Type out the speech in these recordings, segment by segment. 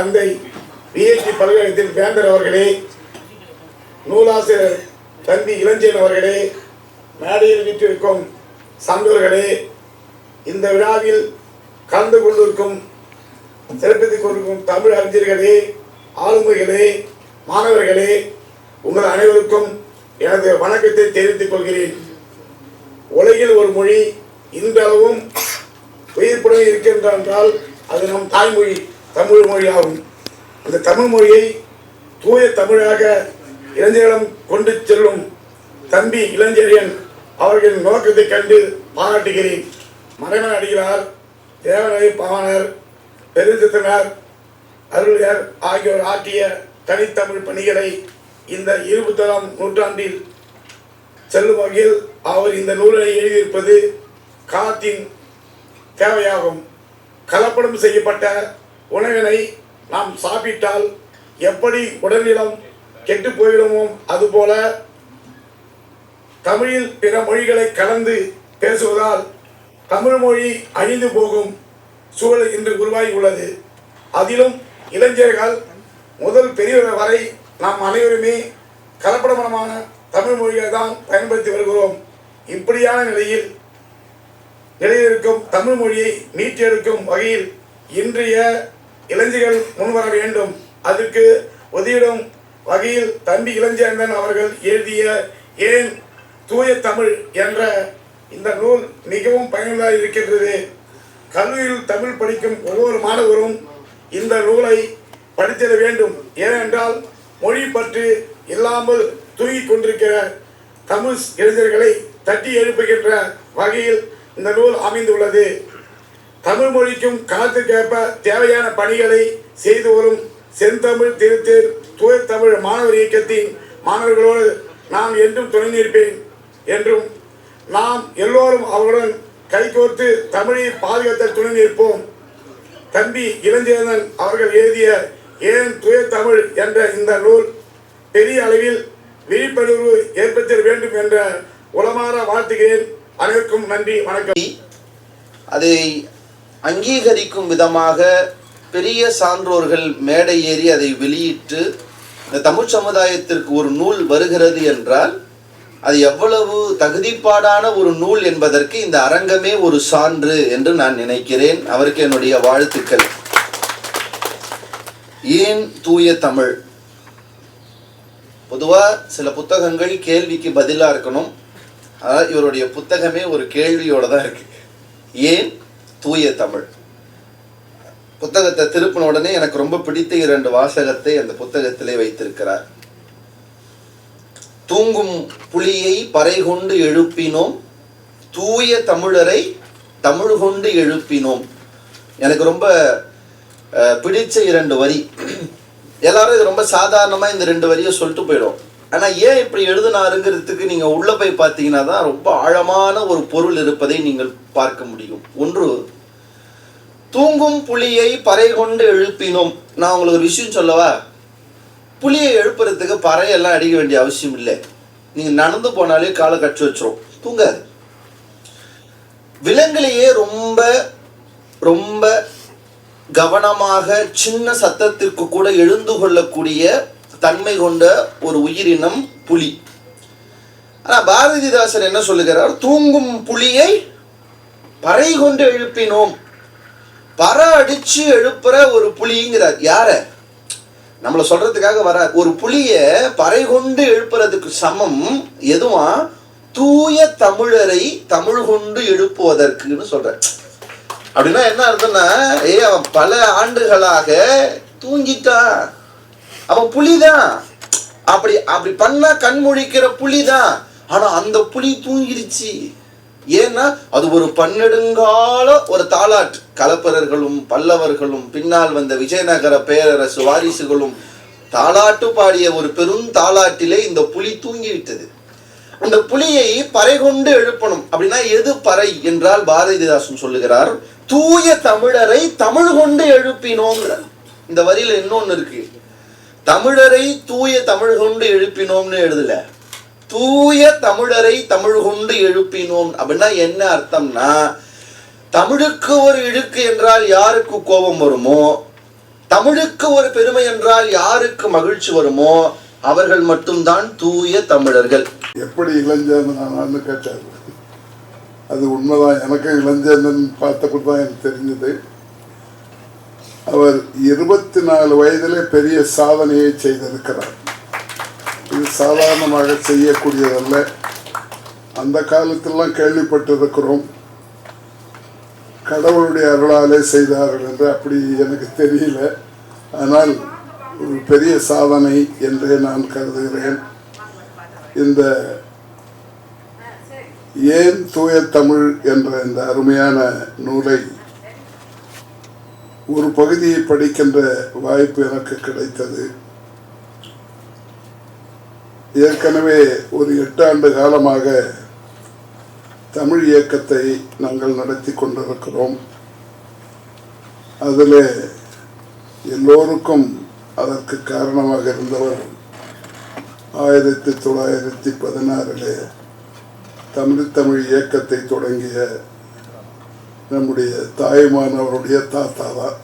தந்தை விஐடி பல்கலைக்கழகத்தின் வேந்தர் அவர்களே நூலாசிரியர் தந்தி இளஞ்சேன் அவர்களே மேடையில் வீற்றிருக்கும் சான்றோர்களே இந்த விழாவில் கலந்து கொண்டிருக்கும் சிறப்பித்துக் கொண்டிருக்கும் தமிழ் அறிஞர்களே ஆளுமைகளே மாணவர்களே உங்கள் அனைவருக்கும் எனது வணக்கத்தை தெரிவித்துக் கொள்கிறேன். உலகில் ஒரு மொழி இன்றளவும் உயிர்ப்புடன் இருக்கின்ற என்றால் அது நம் தாய்மொழி. தமிழ் மொழியாகும். அந்த தமிழ் மொழியை தூய தமிழாக இளைஞர்களும் கொண்டு செல்லும் தம்பி இளஞ்செழியன் அவர்களின் நோக்கத்தை கண்டு பாராட்டுகிறேன். மறைமன் அடிகளார் தேவநகை பாவனர் பெருந்தித்தனர் அருளியர் ஆகியோர் ஆற்றிய தனித்தமிழ் பணிகளை இந்த இருபத்தாம் நூற்றாண்டில் செல்லும் வகையில் அவர் இந்த நூலை எழுதியிருப்பது காலத்தின் தேவையாகும். கலப்படம் செய்யப்பட்ட உணவினை நாம் சாப்பிட்டால் எப்படி உடல்நிலம் கெட்டு போயிடுமோ அதுபோல தமிழில் பிற மொழிகளை கலந்து பேசுவதால் தமிழ் மொழி அழிந்து போகும் சூழல் இன்று உருவாகி உள்ளது. அதிலும் இளைஞர்கள் முதல் பெரியவர் வரை நாம் அனைவருமே கலப்படமனமான தமிழ் மொழிகளை தான் பயன்படுத்தி வருகிறோம். இப்படியான நிலையில் நிலையில் இருக்கும் தமிழ் மொழியை மீட்டெடுக்கும் வகையில் இன்றைய இளைஞர்கள் முன்வர வேண்டும். அதற்கு உதவிடும் வகையில் தம்பி இளஞ்சேந்தன் அவர்கள் எழுதிய ஏன் தூய தமிழ் என்ற இந்த நூல் மிகவும் பயனுள்ளதாக இருக்கின்றது. கல்லூரியில் தமிழ் படிக்கும் ஒவ்வொரு மாணவரும் இந்த நூலை படித்திட வேண்டும். ஏனென்றால் மொழி பற்று இல்லாமல் தூங்கிக் கொண்டிருக்கிற தமிழ் இளைஞர்களை தட்டி எழுப்புகின்ற வகையில் இந்த நூல் அமைந்துள்ளது. தமிழ் மொழிக்கும் காலத்திற்கேற்ப தேவையான பணிகளை செய்து வரும் செந்தமிழ் திருத்தேர் தூய தமிழ் மாணவர் இயக்கத்தின் மாணவர்களோடு நான் என்றும் துணை நிற்பேன் என்றும் நாம் எல்லோரும் அவர்களுடன் கைகோர்த்து தமிழை பாதுகாத்த துணை நிற்போம் தம்பி இளஞ்சேந்தன் அவர்கள் எழுதிய ஏன் தூய தமிழ் என்ற இந்த நூல் பெரிய அளவில் விழிப்புணர்வு ஏற்படுத்த வேண்டும் என்ற உளமாற வாழ்த்துகிறேன். அனைவருக்கும் நன்றி வணக்கம். அதை அங்கீகரிக்கும் விதமாக பெரிய சான்றோர்கள் மேடை ஏறி அதை வெளியிட்டு இந்த தமிழ் சமுதாயத்திற்கு ஒரு நூல் வருகிறது என்றால் அது எவ்வளவு தகுதிப்பாடான ஒரு நூல் என்பதற்கு இந்த அரங்கமே ஒரு சான்று என்று நான் நினைக்கிறேன். அவருக்கு என்னுடைய வாழ்த்துக்கள். ஏன் தூய தமிழ்? பொதுவா சில புத்தகங்கள் கேள்விக்கு பதிலாக இருக்கணும். அதாவது இவருடைய புத்தகமே ஒரு கேள்வியோட தான் இருக்கு. ஏன்? தூய தமிழ். புத்தகத்தை திருப்பின உடனே எனக்கு ரொம்ப பிடித்த இரண்டு வாசகத்தை அந்த புத்தகத்திலே வைத்திருக்கிறார். தூங்கும் புலியை பறை கொண்டு எழுப்பினோம். தூய தமிழரை தமிழ் கொண்டு எழுப்பினோம். எனக்கு ரொம்ப பிடித்த பிடிச்ச இரண்டு வரி. எல்லாரும் இது ரொம்ப சாதாரணமாக இந்த ரெண்டு வரியை சொல்லிட்டு போயிடும். ஆனால் ஏன் இப்படி எழுதினாருங்கிறதுக்கு நீங்கள் உள்ள போய் பார்த்தீங்கன்னா தான் ரொம்ப ஆழமான ஒரு பொருள் இருப்பதை நீங்கள் பார்க்க முடியும். ஒன்று தூங்கும் புலியை பறை கொண்டு எழுப்பினோம். நான் உங்களுக்கு ஒரு விஷயம் சொல்லவா? புலியை எழுப்புறதுக்கு பறையெல்லாம் அடிக்க வேண்டிய அவசியம் இல்லை. நீங்கள் நடந்து போனாலே காலை கட்டி வச்சிரும். தூங்காது. விலங்குலேயே ரொம்ப ரொம்ப கவனமாக சின்ன சத்தத்திற்கு கூட எழுந்து கொள்ளக்கூடிய தன்மை கொண்ட ஒரு உயிரினம் புலி. ஆனால் பாரதிதாசன் என்ன சொல்லுகிறார்? தூங்கும் புலியை பறை கொண்டு எழுப்பினோம். பற அடிச்சு எழுப்புற ஒரு புலிங்கிறார். யார? நம்மளை சொல்றதுக்காக வர ஒரு புலிய பறை கொண்டு எழுப்புறதுக்கு சமம் எதுவா? தூய தமிழரை தமிழ் கொண்டு எழுப்புவதற்குன்னு சொல்ற அப்படின்னா என்ன அர்த்தம்னா ஏ அவன் பல ஆண்டுகளாக தூங்கிட்டான். அவன் புலிதான். அப்படி அப்படி பண்ணா கண் முழிக்கிற புலிதான். ஆனா அந்த புலி தூங்கிருச்சு. ஏன்னா அது ஒரு பன்னெடுங்கால ஒரு தாலாட்டு கலப்பரர்களும் பல்லவர்களும் பின்னால் வந்த விஜயநகர பேரரசு வாரிசுகளும் தாலாட்டு பாடிய ஒரு பெரும் தாலாட்டிலே இந்த புலி தூங்கிவிட்டது. அந்த புலியை பறை கொண்டு எழுப்பணும். அப்படின்னா எது பறை என்றால் பாரதிதாசன் சொல்லுகிறார் தூய தமிழரை தமிழ் கொண்டு எழுப்பினோங்கிற. இந்த வரியில இன்னொன்னு இருக்கு. தமிழரை தூய தமிழ் கொண்டு எழுப்பினோம்னு எழுதல. தூய தமிழரை தமிழ் கொண்டு எழுப்பினோம். அப்படின்னா என்ன அர்த்தம்னா தமிழுக்கு ஒரு இழுக்கு என்றால் யாருக்கு கோபம் வருமோ தமிழுக்கு ஒரு பெருமை என்றால் யாருக்கு மகிழ்ச்சி வருமோ அவர்கள் மட்டும்தான் தூய தமிழர்கள். எப்படி இளைஞனான்னு கேட்டார் அது உண்மைதான். எனக்கு இளைஞன் பார்த்தப்ப தான் எனக்கு தெரிஞ்சது. அவர் இருபத்தி நாலு வயதிலே பெரிய சாதனையை செய்திருக்கிறார். இது சாதாரணமாக செய்யக்கூடியதல்ல. அந்த காலத்திலலாம் கேள்விப்பட்டிருக்கிறோம். கடவுளுடைய அருளாலே செய்தார்கள் என்று அப்படி எனக்கு தெரியல. ஆனால் ஒரு பெரிய சாதனை என்றே நான் கருதுகிறேன். இந்த ஏன் தூய தமிழ் என்ற இந்த அருமையான நூலை ஒரு பகுதியை படிக்கின்ற வாய்ப்பு எனக்கு கிடைத்தது. ஏற்கனவே ஒரு எட்டு ஆண்டு காலமாக தமிழ் இயக்கத்தை நாங்கள் நடத்தி கொண்டிருக்கிறோம். அதில் எல்லோருக்கும் அதற்கு காரணமாக இருந்தவர் ஆயிரத்தி தொள்ளாயிரத்தி பதினாறில் தமிழ் தமிழ் இயக்கத்தை தொடங்கிய நம்முடைய தாய்மானவருடைய தாத்தா தான்.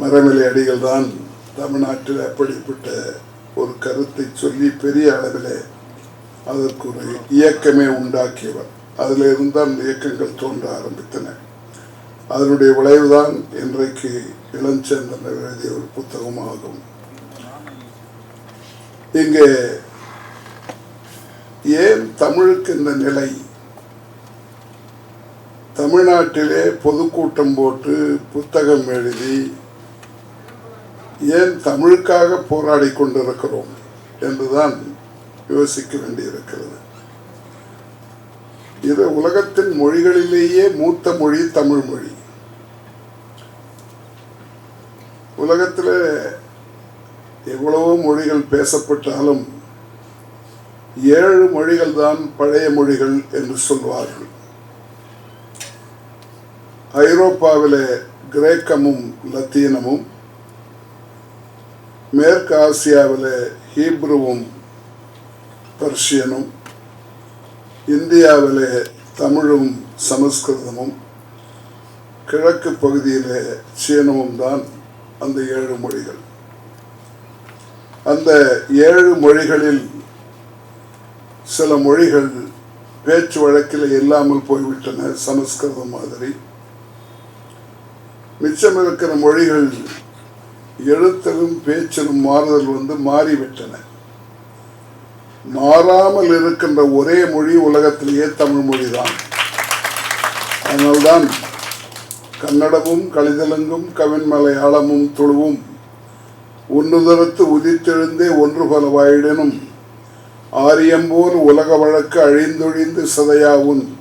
மரமலை அடிகள் தான் தமிழ்நாட்டில் அப்படிப்பட்ட ஒரு கருத்தை சொல்லி பெரிய அளவில் அதற்கு ஒரு இயக்கமே உண்டாக்கியவர். அதில் இருந்து அந்த இயக்கங்கள் தோன்ற ஆரம்பித்தன. அதனுடைய விளைவுதான் இன்றைக்கு இளஞ்சேந்தன் எழுதிய ஒரு புத்தகமாகும். இங்கே ஏன் தமிழுக்கு இந்த நிலை தமிழ்நாட்டிலே பொதுக்கூட்டம் போட்டு புத்தகம் எழுதி ஏன் தமிழுக்காக போராடி கொண்டிருக்கிறோம் என்றுதான் யோசிக்க வேண்டியிருக்கிறது. இது உலகத்தின் மொழிகளிலேயே மூத்த மொழி தமிழ் மொழி. உலகத்தில் எவ்வளவோ மொழிகள் பேசப்பட்டாலும் ஏழு மொழிகள் தான் பழைய மொழிகள் என்று சொல்வார்கள். ஐரோப்பாவிலே கிரேக்கமும் லத்தீனமும் மேற்கு ஆசியாவிலே ஹீப்ருவும் பர்ஷியனும் இந்தியாவிலே தமிழும் சமஸ்கிருதமும் கிழக்கு பகுதியிலே சீனமும் தான் அந்த ஏழு மொழிகள். அந்த ஏழு மொழிகளில் சில மொழிகள் பேச்சு வழக்கில் இல்லாமல் போய்விட்டன சமஸ்கிருதம் மாதிரி. மிச்சம் இருக்கிற மொழிகள் எழுத்தலும் பேச்சிலும் மாறுதல் வந்து மாறிவிட்டன. மாறாமல் இருக்கின்ற ஒரே மொழி உலகத்திலேயே தமிழ் மொழிதான். அதனால்தான் கன்னடமும் கலிதலங்கும் கவின் மலையாளமும் துளுவும் உன்னுதரத்து உதித்தெழுந்தே ஒன்று பல வாயிடனும். ஆரியம்போல் உலக வழக்கு அழிந்தொழிந்து சதையாவும்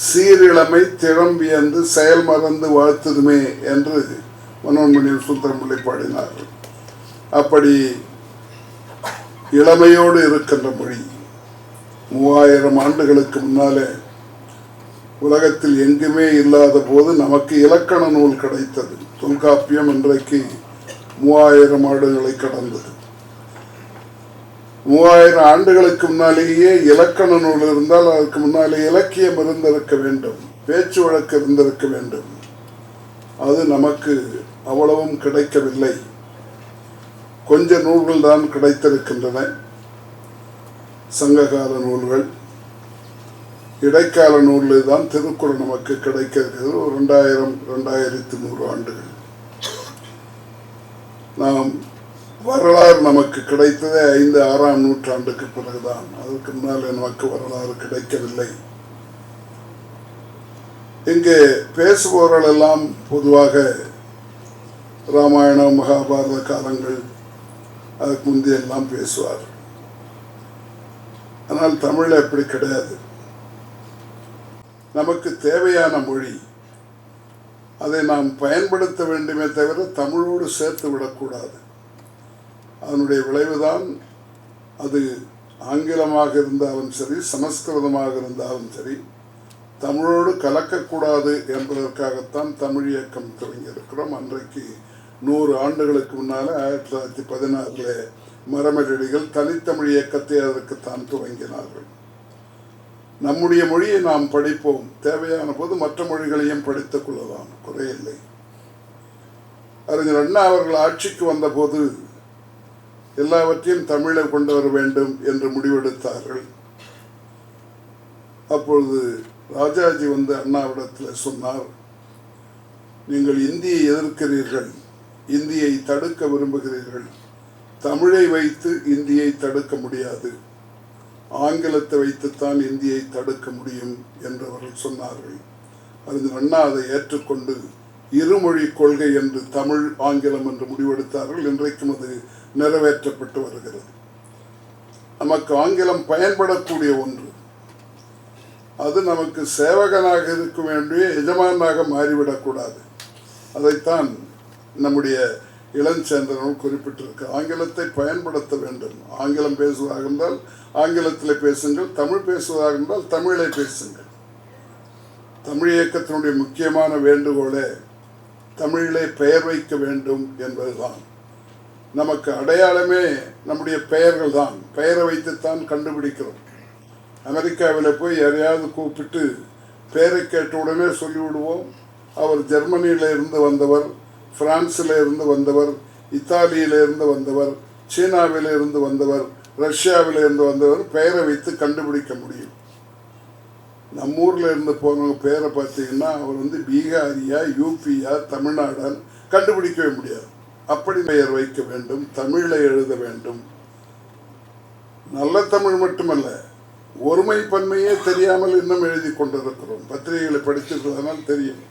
சீரிழமை திறம்பியந்து செயல் மறந்து வாழ்த்துதுமே என்று மனோன்மணி சுந்தரம்பிள்ளை பாடினார்கள். அப்படி இளமையோடு இருக்கின்ற மொழி மூவாயிரம் ஆண்டுகளுக்கு முன்னாலே உலகத்தில் எங்குமே இல்லாத போது நமக்கு இலக்கண நூல் கிடைத்தது. தொல்காப்பியம் இன்றைக்கு மூவாயிரம் ஆண்டுகளை கடந்தது. மூவாயிரம் ஆண்டுகளுக்கு முன்னாலேயே இலக்கண நூல் இருந்தால் அதற்கு முன்னாலே இலக்கியம் இருந்திருக்க வேண்டும் பேச்சு வழக்கு இருந்திருக்க வேண்டும். அது நமக்கு அவ்வளவும் கிடைக்கவில்லை. கொஞ்ச நூல்கள் தான் கிடைத்திருக்கின்றன. சங்ககால நூல்கள் இடைக்கால நூலில் தான் திருக்குறள் நமக்கு கிடைக்க இருக்கிறது. ஒரு ரெண்டாயிரம் ரெண்டாயிரத்தி நூறு ஆண்டுகள். நாம் வரலாறு நமக்கு கிடைத்ததே ஐந்து ஆறாம் நூற்றாண்டுக்கு பிறகுதான். அதற்கு முன்னால் நமக்கு வரலாறு கிடைக்கவில்லை. இங்கே பேசுபவர்கள் எல்லாம் பொதுவாக ராமாயணம் மகாபாரத காலங்கள் அதுக்கு முந்தைய எல்லாம் பேசுவார். ஆனால் தமிழ் அப்படி கிடையாது. நமக்கு தேவையான மொழி. அதை நாம் பயன்படுத்த வேண்டுமே தவிர தமிழோடு சேர்த்து விடக்கூடாது. அதனுடைய விளைவுதான் அது ஆங்கிலமாக இருந்தாலும் சரி சமஸ்கிருதமாக இருந்தாலும் சரி தமிழோடு கலக்கக்கூடாது என்பதற்காகத்தான் தமிழ் இயக்கம் தொடங்கியிருக்கிறோம் அன்றைக்கு நூறு ஆண்டுகளுக்கு முன்னால் ஆயிரத்தி தொள்ளாயிரத்தி பதினாறில் மரமரடிகள் தனித்தமிழ் இயக்கத்தை அதற்குத்தான் துவங்கினார்கள். நம்முடைய மொழியை நாம் படிப்போம். தேவையான போது மற்ற மொழிகளையும் படித்துக் கொள்ளலாம். குறையில்லை. அறிஞர் அண்ணா அவர்கள் ஆட்சிக்கு வந்தபோது எல்லாவற்றையும் தமிழில் கொண்டு வர வேண்டும் என்று முடிவெடுத்தார்கள். அப்பொழுது ராஜாஜி வந்து அண்ணாவிடத்தில் சொன்னார் நீங்கள் இந்தியை எதிர்க்கிறீர்கள் இந்தியை தடுக்க விரும்புகிறீர்கள். தமிழை வைத்து இந்தியை தடுக்க முடியாது. ஆங்கிலத்தை வைத்துத்தான் இந்தியை தடுக்க முடியும் என்று அவர்கள் சொன்னார்கள். அறிஞர் அண்ணா அதை ஏற்றுக்கொண்டு இருமொழி கொள்கை என்று தமிழ் ஆங்கிலம் என்று முடிவெடுத்தார்கள். இன்றைக்கும் அது நிறைவேற்றப்பட்டு வருகிறது. நமக்கு ஆங்கிலம் பயன்படக்கூடிய ஒன்று. அது நமக்கு சேவகனாக இருக்க வேண்டிய எஜமானாக மாறிவிடக்கூடாது. அதைத்தான் நம்முடைய இளஞ்சேந்திரனும் குறிப்பிட்டிருக்கு. ஆங்கிலத்தை பயன்படுத்த வேண்டும். ஆங்கிலம் பேசுவதாக இருந்தால் ஆங்கிலத்தில் பேசுங்கள் தமிழ் பேசுவதாக இருந்தால் தமிழை பேசுங்கள். தமிழ் இயக்கத்தினுடைய முக்கியமான வேண்டுகோளே தமிழிலே பெயர் வைக்க வேண்டும் என்பதுதான். நமக்கு அடையாளமே நம்முடைய பெயர்கள் தான் பெயரை வைத்துத்தான் கண்டுபிடிக்கிறோம். அமெரிக்காவில் போய் யாரையாவது கூப்பிட்டு பெயரை கேட்ட உடனே சொல்லிவிடுவோம். அவர் ஜெர்மனியில இருந்து வந்தவர் பிரான்ஸில் இருந்து வந்தவர் இத்தாலியில இருந்து வந்தவர் சீனாவில் இருந்து வந்தவர் ரஷ்யாவில் இருந்து வந்தவர் பெயரை வைத்து கண்டுபிடிக்க முடியும். நம்ம ஊரில் இருந்து போனவங்க பேரை பார்த்தீங்கன்னா அவர் வந்து பீகாரியா யூபியா தமிழ்நாடான்னு கண்டுபிடிக்கவே முடியாது. அப்படி பெயர் வைக்க வேண்டும் தமிழை எழுத வேண்டும். நல்ல தமிழ் மட்டுமல்ல ஒருமை பன்மையே தெரியாமல் இன்னும் எழுதி கொண்டிருக்கிறோம். பத்திரிகைகளை படிச்சிருக்கிறதுனால் தெரியும்.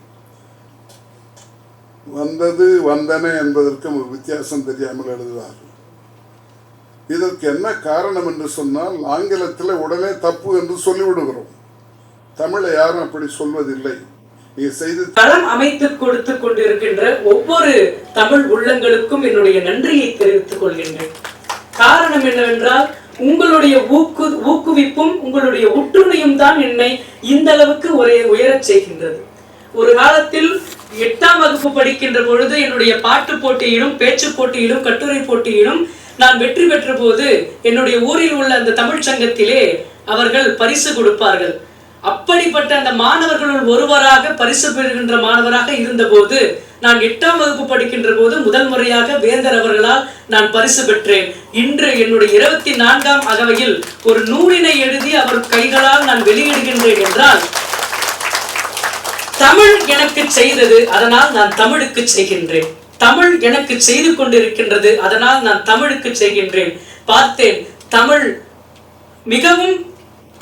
வந்தது வந்தன என்பதற்கு ஒரு வித்தியாசம் தெரியாமல் எழுதுவார்கள். இதற்கு என்ன காரணம் என்று சொன்னால் ஆங்கிலத்தில் உடனே தப்பு என்று சொல்லிவிடுகிறோம். தமிழை யாரும் அப்படி சொல்வதில்லை. தளம் அமைத்துக் கொடுத்துக் அமைத்து கொடுத்து கொண்டிருக்கின்ற ஒவ்வொரு தமிழ் உள்ளங்களுக்கும் என்னுடைய நன்றியை தெரிவித்துக் கொள்கின்றேன். காரணம் என்னவென்றால் உங்களுடைய ஊக்கு ஊக்குவிப்பும் உங்களுடைய ஒற்றுமையும் தான் என்னை இந்த அளவுக்கு ஒரே உயரச் செய்கின்றது. ஒரு காலத்தில் எட்டாம் வகுப்பு படிக்கின்ற பொழுது என்னுடைய பாட்டு போட்டியிலும் பேச்சு போட்டியிலும் கட்டுரை போட்டியிலும் நான் வெற்றி பெற்ற போது என்னுடைய ஊரில் உள்ள அந்த தமிழ்ச் சங்கத்திலே அவர்கள் பரிசு கொடுப்பார்கள். அப்படிப்பட்ட அந்த மாணவர்களுள் ஒருவராக பரிசு பெறுகின்ற மாணவராக இருந்தபோது நான் எட்டாம் வகுப்பு படிக்கின்ற போது முதல் முறையாக வேந்தர் அவர்களால் நான் பரிசு பெற்றேன். இன்று என்னுடைய இருபத்தி நான்காம் அகவையில் ஒரு நூலினை எழுதி அவர் கைகளால் நான் வெளியிடுகின்றேன் என்றால் தமிழ் எனக்கு செய்தது அதனால் நான் தமிழுக்கு செய்கின்றேன். தமிழ் எனக்கு செய்து கொண்டிருக்கின்றது அதனால் நான் தமிழுக்கு செய்கின்றேன். பார்த்தேன் தமிழ் மிகவும்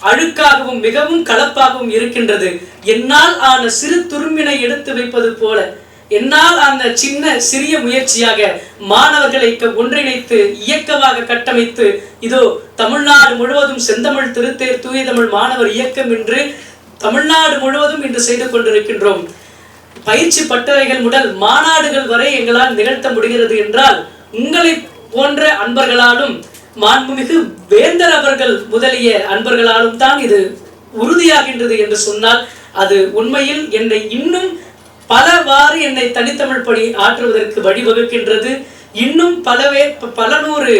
அழுக்காகவும் மிகவும் கலப்பாகவும் இருக்கின்றது. என்னால் ஆன சிறு துரும்பினை எடுத்து வைப்பது போல என்னால் அந்த சின்ன சிறிய முயற்சியாக மாணவர்களை க- ஒன்றிணைத்து இயக்கமாக கட்டமைத்து இதோ தமிழ்நாடு முழுவதும் செந்தமிழ் திருத்தேர் தூய தமிழ் மாணவர் இயக்கம் என்று தமிழ்நாடு முழுவதும் இன்று செய்து கொண்டிருக்கின்றோம். பயிற்சி பட்டறைகள் முதல் மாநாடுகள் வரை எங்களால் நிகழ்த்த முடிகிறது என்றால் உங்களை போன்ற அன்பர்களாலும் மாண்புமிகு வேந்தர் அவர்கள் முதலிய அன்பர்களாலும் தான் இது உறுதியாகின்றது என்று சொன்னால் அது உண்மையில் என்னை இன்னும் பலவாறு என்னை தனித்தமிழ் பணி ஆற்றுவதற்கு வழிவகுக்கின்றது. இன்னும் பலவே பல நூறு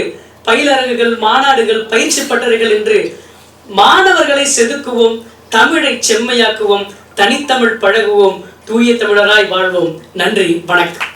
பயிலரங்குகள் மாநாடுகள் பயிற்சி பட்டறைகள் என்று மாணவர்களை செதுக்குவோம் தமிழை செம்மையாக்குவோம் தனித்தமிழ் பழகுவோம் தூய தமிழராய் வாழ்வோம். நன்றி வணக்கம்.